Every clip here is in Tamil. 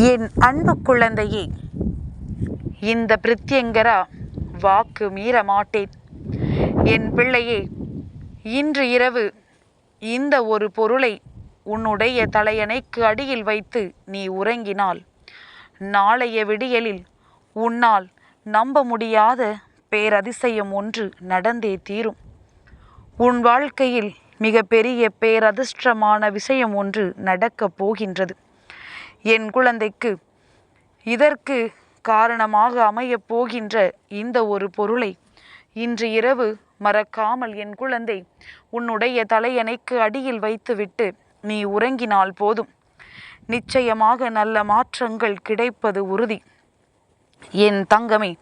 என் அன்பு குழந்தையே இந்த பிரித்யங்கரா வாக்கு மீற மாட்டேன் என் பிள்ளையே இன்று இரவு இந்த ஒரு பொருளை உன்னுடைய தலையணைக்கு அடியில் வைத்து நீ உறங்கினால் நாளைய விடியலில் உன்னால் நம்ப முடியாத பேரதிசயம் ஒன்று நடந்தே தீரும். உன் வாழ்க்கையில் மிகப்பெரிய பேரதிர்ஷ்டமான விஷயம் ஒன்று நடக்கப் போகின்றது. என் குழந்தைக்கு. இதற்கு காரணமாக அமையப் போகின்ற இந்த ஒரு பொருளை இன்று இரவு மறக்காமல் என் குழந்தை உன்னுடைய தலையணைக்கு அடியில் வைத்துவிட்டு நீ உறங்கினால் போதும். நிச்சயமாக நல்ல மாற்றங்கள் கிடைப்பது உறுதி. என் தங்கமே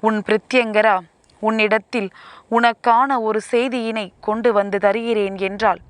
உன் பிரித்யங்கரா உன்னிடத்தில் உனக்கான ஒரு செய்தியினை கொண்டு வந்து தருகிறேன் என்றால்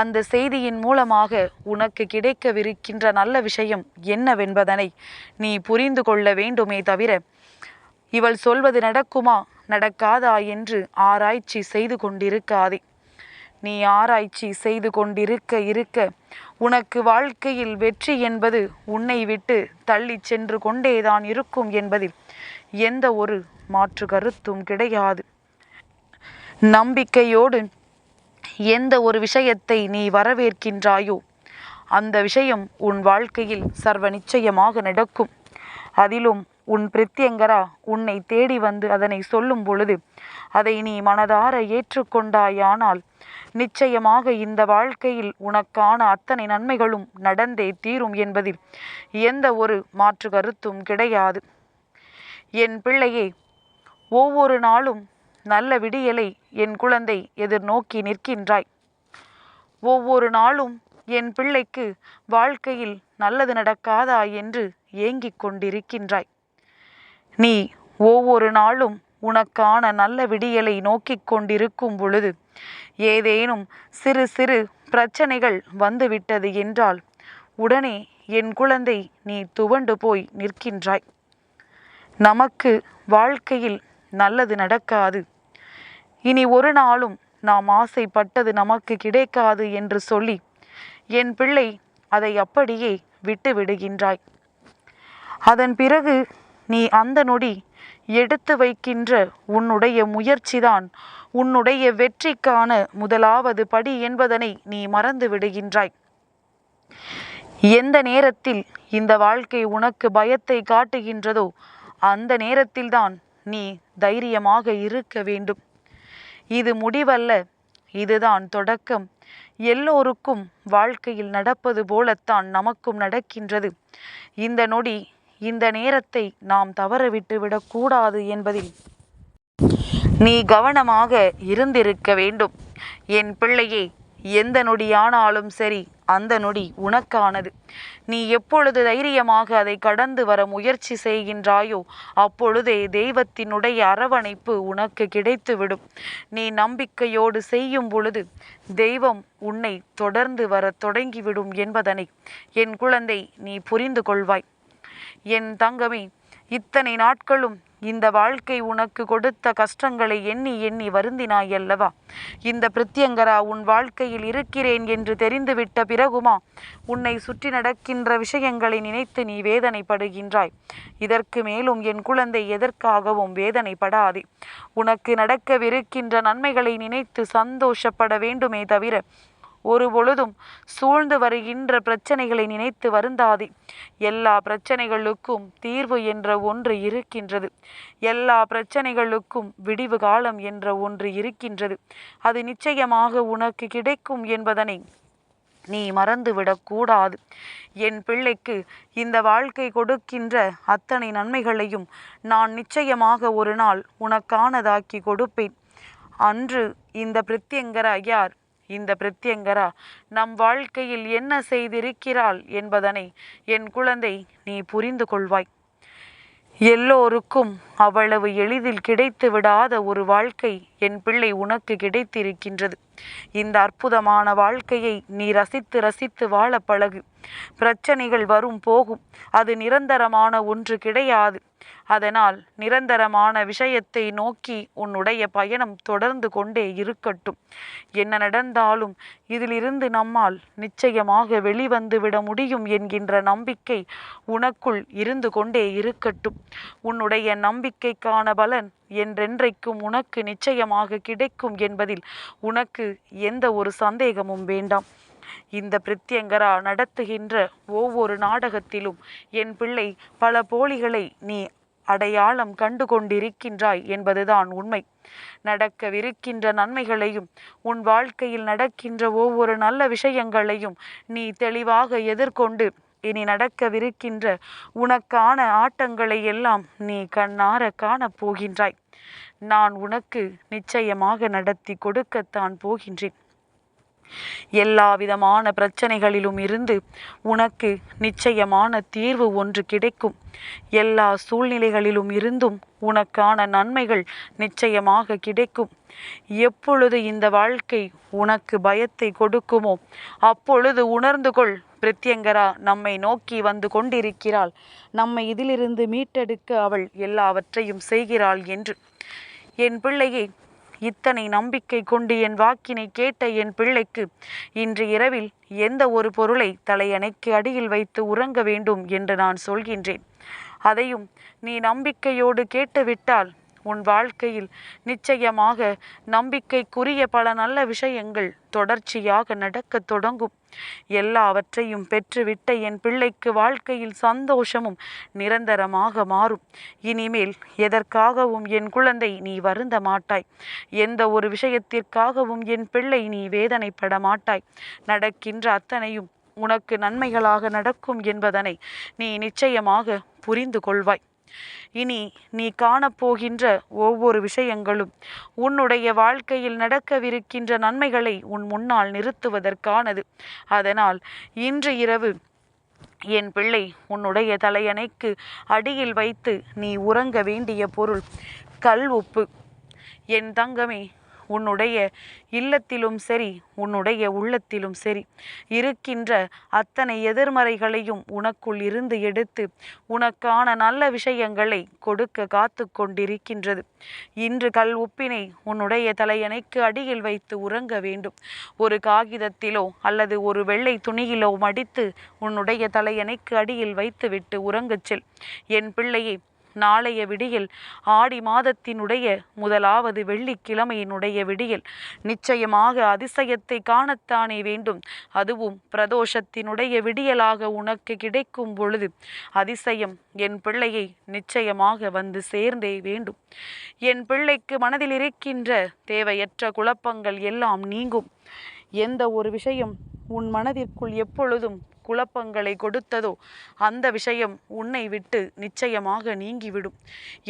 அந்த செய்தியின் மூலமாக உனக்கு கிடைக்கவிருக்கின்ற நல்ல விஷயம் என்னவென்பதனை நீ புரிந்து கொள்ள வேண்டுமே தவிர இவள் சொல்வது நடக்குமா நடக்காதா என்று ஆராய்ச்சி செய்து கொண்டிருக்காதே. நீ ஆராய்ச்சி செய்து கொண்டிருக்க இருக்க உனக்கு வாழ்க்கையில் வெற்றி என்பது உன்னை விட்டு தள்ளிச் சென்று கொண்டேதான் இருக்கும் என்பதில் எந்த ஒரு மாற்று கருத்தும் கிடையாது. நம்பிக்கையோடு எந்த ஒரு விஷயத்தை நீ வரவேற்கின்றாயோ அந்த விஷயம் உன் வாழ்க்கையில் சர்வ நிச்சயமாக நடக்கும். அதிலும் உன் பிரத்யங்கரா உன்னை தேடி வந்து அதனை சொல்லும் பொழுது அதை நீ மனதார ஏற்றுக்கொண்டாயானால் நிச்சயமாக இந்த வாழ்க்கையில் உனக்கான அத்தனை நன்மைகளும் நடந்தே தீரும் என்பதில் எந்த ஒரு மாற்று கருத்தும் கிடையாது. என் பிள்ளையே ஒவ்வொரு நாளும் நல்ல விடியலை என் குழந்தை எதிர்நோக்கி நிற்கின்றாய். ஒவ்வொரு நாளும் என் பிள்ளைக்கு வாழ்க்கையில் நல்லது நடக்காதா என்று ஏங்கிக் கொண்டிருக்கின்றாய். நீ ஒவ்வொரு நாளும் உனக்கான நல்ல விடியலை நோக்கிக் கொண்டிருக்கும் பொழுது ஏதேனும் சிறு சிறு பிரச்சனைகள் வந்துவிட்டது என்றால் உடனே என் குழந்தை நீ துவண்டு போய் நிற்கின்றாய். நமக்கு வாழ்க்கையில் நல்லது நடக்காது. இனி ஒரு நாளும் நாம் ஆசைப்பட்டது நமக்கு கிடைக்காது என்று சொல்லி என் பிள்ளை அதை அப்படியே விட்டு விடுகின்றாய். அதன் பிறகு நீ அந்த நொடி எடுத்து வைக்கின்ற உன்னுடைய முயற்சிதான் உன்னுடைய வெற்றிக்கான முதலாவது படி என்பதனை நீ மறந்து விடுகின்றாய். எந்த நேரத்தில் இந்த வாழ்க்கை உனக்கு பயத்தை காட்டுகின்றதோ அந்த நேரத்தில்தான் நீ தைரியமாக இருக்க வேண்டும். இது முடிவல்ல. இதுதான் தொடக்கம். எல்லோருக்கும் வாழ்க்கையில் நடப்பது போலத்தான் நமக்கும் நடக்கின்றது. இந்த நொடி இந்த நேரத்தை நாம் தவறவிட்டு விடக்கூடாது என்பதில் நீ கவனமாக இருந்திருக்க வேண்டும். என் பிள்ளையே எந்த நொடியானாலும் சரி அந்த நொடி உனக்கானது. நீ எப்பொழுது தைரியமாக அதை கடந்து வர முயற்சி செய்கின்றாயோ அப்பொழுதே தெய்வத்தினுடைய அரவணைப்பு உனக்கு கிடைத்துவிடும். நீ நம்பிக்கையோடு செய்யும் பொழுது தெய்வம் உன்னை தொடர்ந்து வர தொடங்கிவிடும் என்பதனை என் குழந்தை நீ புரிந்து கொள்வாய். என் தங்கமே இத்தனை நாட்களும் இந்த வாழ்க்கை உனக்கு கொடுத்த கஷ்டங்களை எண்ணி எண்ணி வருந்தினாய் அல்லவா இந்த பிரத்யங்கரா உன் வாழ்க்கையில் இருக்கிறேன் என்று தெரிந்துவிட்ட பிறகுமா உன்னை சுற்றி நடக்கின்ற விஷயங்களை நினைத்து நீ வேதனைப்படுகின்றாய். இதற்கு மேலும் என் குழந்தை எதற்காகவும் வேதனைப்படாதே. உனக்கு நடக்கவிருக்கின்ற நன்மைகளை நினைத்து சந்தோஷப்பட வேண்டுமே தவிர ஒரு பொழுதும் சூழ்ந்து வருகின்ற பிரச்சனைகளை நினைத்து வருந்தாதே. எல்லா பிரச்சனைகளுக்கும் தீர்வு என்ற ஒன்று இருக்கின்றது. எல்லா பிரச்சனைகளுக்கும் விடிவு காலம் என்ற ஒன்று இருக்கின்றது. அது நிச்சயமாக உனக்கு கிடைக்கும் என்பதனை நீ மறந்துவிடக்கூடாது என் பிள்ளைக்கு இந்த வாழ்க்கை கொடுக்கின்ற அத்தனை நன்மைகளையும் நான் நிச்சயமாக ஒரு நாள் உனக்கானதாக்கி கொடுப்பேன். அன்று இந்த பிரத்யங்கர யார் இந்த பிரத்யங்கரா நம் வாழ்க்கையில் என்ன செய்திருக்கிறாள் என்பதனை என் குழந்தை நீ புரிந்து கொள்வாய். எல்லோருக்கும் அவ்வளவு எளிதில் கிடைத்து விடாத ஒரு வாழ்க்கை என் பிள்ளை உனக்கு கிடைத்திருக்கின்றது. இந்த அற்புதமான வாழ்க்கையை நீ ரசித்து ரசித்து வாழ பழகு. பிரச்சனைகள் வரும் போகும். அது நிரந்தரமான ஒன்று கிடையாது. அதனால் நிரந்தரமான விஷயத்தை நோக்கி உன்னுடைய பயணம் தொடர்ந்து கொண்டே இருக்கட்டும். என்ன நடந்தாலும் இதிலிருந்து நம்மால் நிச்சயமாக வெளிவந்து விட முடியும் என்கின்ற நம்பிக்கை உனக்குள் இருந்து கொண்டே இருக்கட்டும். உன்னுடைய நம்பிக்கைக்கான பலன் என்றென்றைக்கும் உனக்கு நிச்சயமாக கிடைக்கும் என்பதில் உனக்கு எந்த ஒரு சந்தேகமும் வேண்டாம். இந்த பிரித்யங்கரா நடத்துகின்ற ஒவ்வொரு நாடகத்திலும் என் பிள்ளை பல போலிகளை நீ அடையாளம் கண்டு கொண்டிருக்கின்றாய் என்பதுதான் உண்மை. நடக்கவிருக்கின்ற நன்மைகளையும் உன் வாழ்க்கையில் நடக்கின்ற ஒவ்வொரு நல்ல விஷயங்களையும் நீ தெளிவாக எதிர்கொண்டு இனி நடக்கவிருக்கின்ற உனக்கான ஆட்டங்களை எல்லாம் நீ கண்ணார காணப் போகின்றாய். நான் உனக்கு நிச்சயமாக நடத்தி கொடுக்கத்தான் போகின்றேன். எல்லா விதமான பிரச்சனைகளிலும் இருந்து உனக்கு நிச்சயமான தீர்வு ஒன்று கிடைக்கும். எல்லா சூழ்நிலைகளிலும் இருந்தும் உனக்கான நன்மைகள் நிச்சயமாக கிடைக்கும். எப்பொழுது இந்த வாழ்க்கை உனக்கு பயத்தை கொடுக்குமோ அப்பொழுது உணர்ந்து கொள் பிரத்யங்கரா நம்மை நோக்கி வந்து கொண்டிருக்கிறாள். நம்மை இதிலிருந்து மீட்டெடுக்க அவள் எல்லாவற்றையும் செய்கிறாள் என்று. என் பிள்ளையை இத்தனை நம்பிக்கை கொண்டு என் வாக்கினை கேட்ட என் பிள்ளைக்கு இன்று இரவில் எந்த ஒரு பொருளை தலையணைக்கு அடியில் வைத்து உறங்க வேண்டும் என்று நான் சொல்கின்றேன். அதையும் நீ நம்பிக்கையோடு கேட்டுவிட்டால் உன் வாழ்க்கையில் நிச்சயமாக நம்பிக்கைக்குரிய பல நல்ல விஷயங்கள் தொடர்ச்சியாக நடக்கத் தொடங்கும். எல்லாவற்றையும் பெற்றுவிட்ட என் பிள்ளைக்கு வாழ்க்கையில் சந்தோஷமும் நிரந்தரமாக மாறும். இனிமேல் எதற்காகவும் என் குழந்தை நீ வருந்த மாட்டாய். எந்த ஒரு விஷயத்திற்காகவும் என் பிள்ளை நீ வேதனைப்பட மாட்டாய். நடக்கின்ற அத்தனையும் உனக்கு நன்மைகளாக நடக்கும் என்பதனை நீ நிச்சயமாக புரிந்து கொள்வாய். இனி நீ காணப்போகின்ற ஒவ்வொரு விஷயங்களும் உன்னுடைய வாழ்க்கையில் நடக்கவிருக்கின்ற நன்மைகளை உன் முன்னால் நிறுத்துவதற்கானது. அதனால் இன்று இரவு என் பிள்ளை உன்னுடைய தலையணைக்கு அடியில் வைத்து நீ உறங்க வேண்டிய பொருள் கல் உப்பு. என் தங்கமே உன்னுடைய இல்லத்திலும் சரி உன்னுடைய உள்ளத்திலும் சரி. இருக்கின்ற அத்தனை எதிர்மறைகளையும் உனக்குள் இருந்து எடுத்து உனக்கான நல்ல விஷயங்களை கொடுக்க காத்து கொண்டிருக்கின்றது. இன்று கல் உப்பினை உன்னுடைய தலையணைக்கு அடியில் வைத்து உறங்க வேண்டும். ஒரு காகிதத்திலோ அல்லது ஒரு வெள்ளை துணியிலோ மடித்து உன்னுடைய தலையணைக்கு அடியில் வைத்துவிட்டு உறங்கச் செல். என் பிள்ளையை நாளைய விடியல் ஆடி மாதத்தினுடைய முதலாவது வெள்ளிக்கிழமையினுடைய விடியல். நிச்சயமாக அதிசயத்தை காணத்தானே வேண்டும். அதுவும் பிரதோஷத்தினுடைய விடியலாக உனக்கு கிடைக்கும் பொழுது. அதிசயம் என் பிள்ளையை நிச்சயமாக வந்து சேர்ந்தே வேண்டும். என் பிள்ளைக்கு மனதில் இருக்கின்ற தேவையற்ற குழப்பங்கள் எல்லாம் நீங்கும். எந்த ஒரு விஷயம் உன் மனதிற்குள் எப்பொழுதும் குழப்பங்களை கொடுத்ததோ அந்த விஷயம் உன்னை விட்டு நிச்சயமாக நீங்கிவிடும்.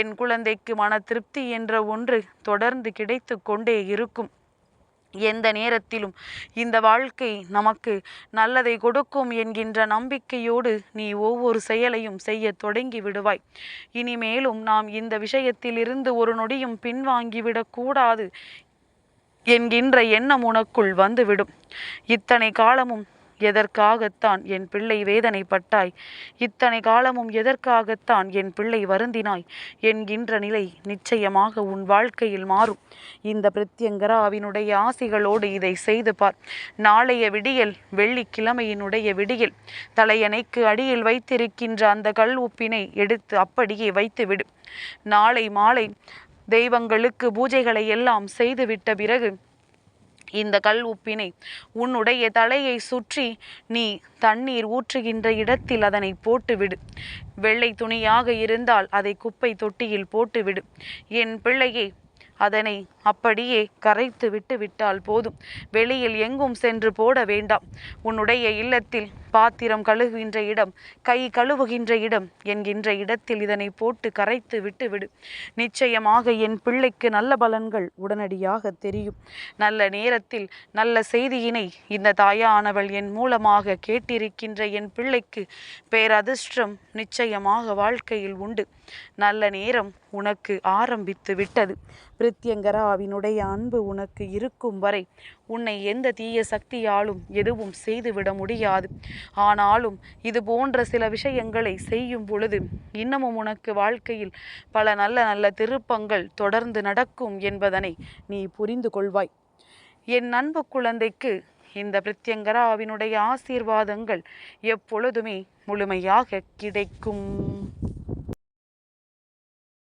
என் குழந்தைக்கு மன திருப்தி என்ற ஒன்று தொடர்ந்து கிடைத்து கொண்டே இருக்கும். எந்த நேரத்திலும் இந்த வாழ்க்கை நமக்கு நல்லதை கொடுக்கும் என்கின்ற நம்பிக்கையோடு நீ ஒவ்வொரு செயலையும் செய்ய தொடங்கி விடுவாய். இனிமேலும் நாம் இந்த விஷயத்தில் இருந்து ஒரு நொடியும் பின்வாங்கிவிடக்கூடாது என்கின்ற எண்ணம் உனக்குள் வந்துவிடும். இத்தனை காலமும் எதற்காகத்தான் என் பிள்ளை வேதனைப்பட்டாய்? இத்தனை காலமும் எதற்காகத்தான் என் பிள்ளை வருந்தினாய்? என்கின்ற நிலை நிச்சயமாக உன் வாழ்க்கையில் மாறும். இந்த பிரத்யங்கராவினுடைய ஆசிகளோடு இதை செய்து பார். நாளைய விடியல் வெள்ளிக்கிழமையினுடைய விடியல். தலையணைக்கு அடியில் வைத்திருக்கின்ற அந்த கல் உப்பினை எடுத்து அப்படியே வைத்துவிடு. நாளை மாலை தெய்வங்களுக்கு பூஜைகளை எல்லாம் செய்துவிட்ட பிறகு இந்த கல் உப்பினை உன்னுடைய தலையை சுற்றி நீ தண்ணீர் ஊற்றுகின்ற இடத்தில் அதனை போட்டுவிடு. வெள்ளை துணியாக இருந்தால் அதை குப்பை தொட்டியில் போட்டுவிடு. என் பிள்ளையே அதனை அப்படியே கரைத்து விட்டு விட்டால் போதும். வெளியில் எங்கும் சென்று போட வேண்டாம். உன்னுடைய இல்லத்தில் பாத்திரம் கழுகுகின்ற இடம் கை கழுவுகின்ற இடம் என்கின்ற இடத்தில் இதனை போட்டு கரைத்து விட்டுவிடு. நிச்சயமாக என் பிள்ளைக்கு நல்ல பலன்கள் உடனடியாக தெரியும். நல்ல நேரத்தில் நல்ல செய்தியினை இந்த தாயானவள் என் மூலமாக கேட்டிருக்கின்ற என் பிள்ளைக்கு பேரதிர்ஷ்டம் நிச்சயமாக வாழ்க்கையில் உண்டு. நல்ல நேரம் உனக்கு ஆரம்பித்து விட்டது. பிரித்யங்கராவினுடைய அன்பு உனக்கு இருக்கும் வரை உன்னை எந்த தீய சக்தியாலும் எதுவும் செய்துவிட முடியாது. ஆனாலும் இது போன்ற சில விஷயங்களை செய்யும் பொழுது இன்னமும் உனக்கு வாழ்க்கையில் பல நல்ல நல்ல திருப்பங்கள் தொடர்ந்து நடக்கும் என்பதனை நீ புரிந்து கொள்வாய். என் அன்பு குழந்தைக்கு இந்த பிரத்யங்கராவினுடைய ஆசீர்வாதங்கள் எப்பொழுதுமே முழுமையாக கிடைக்கும்.